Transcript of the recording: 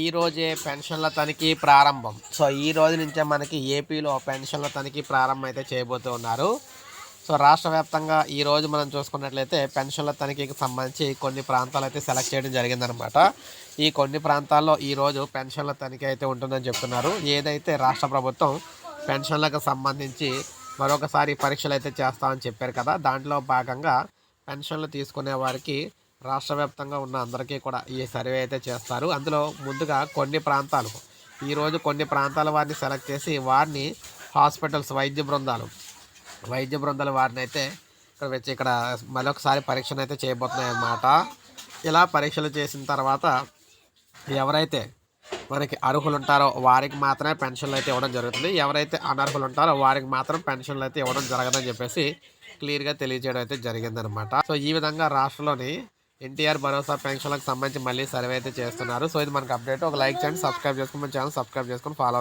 ఈ రోజే పెన్షన్ల తనిఖీ ప్రారంభం. సో ఈ రోజు నుంచే మనకి ఏపీలో పెన్షన్ల తనిఖీ ప్రారంభం అయితే చేయబోతూ ఉన్నారు. సో రాష్ట్ర వ్యాప్తంగా ఈ రోజు మనం చూసుకున్నట్లయితే పెన్షన్ల తనిఖీకి సంబంధించి కొన్ని ప్రాంతాలు అయితే సెలెక్ట్ చేయడం జరిగిందనమాట ఈ కొన్ని ప్రాంతాల్లో ఈరోజు పెన్షన్ల తనిఖీ అయితే ఉంటుందని చెప్తున్నారు. ఏదైతే రాష్ట్ర ప్రభుత్వం పెన్షన్లకు సంబంధించి మరొకసారి పరీక్షలు అయితే చేస్తామని చెప్పారు కదా దాంట్లో భాగంగా పెన్షన్లు తీసుకునే వారికి రాష్ట్ర వ్యాప్తంగా ఉన్న అందరికీ కూడా ఈ సర్వే అయితే చేస్తారు. అందులో ముందుగా కొన్ని ప్రాంతాలు. ఈరోజు కొన్ని ప్రాంతాల వారిని సెలెక్ట్ చేసి వారిని హాస్పిటల్స్ వైద్య బృందాలు. వైద్య బృందాల వారిని అయితే ఇక్కడ వచ్చి ఇక్కడ మరొకసారి పరీక్షను అయితే చేయబోతున్నాయి అన్నమాట ఇలా పరీక్షలు చేసిన తర్వాత ఎవరైతే మనకి అర్హులు ఉంటారో వారికి మాత్రమే పెన్షన్లు అయితే ఇవ్వడం జరుగుతుంది. ఎవరైతే అనర్హులు ఉంటారో వారికి మాత్రం పెన్షన్లు అయితే ఇవ్వడం జరగదని చెప్పేసి క్లియర్గా తెలియజేయడం అయితే జరిగిందనమాట సో ఈ విధంగా రాష్ట్రంలోని ఎన్టీఆర్ భరోసా పెన్షన్లకు సంబంధించి మళ్ళీ సర్వే అయితే చేస్తున్నారు. సో ఇది మనకు అప్డేట్ ఒక లైక్ చేయండి సబ్స్క్రైబ్ చేసుకుని మన ఛానల్ సబ్స్క్రైబ్ చేసుకుని ఫాలో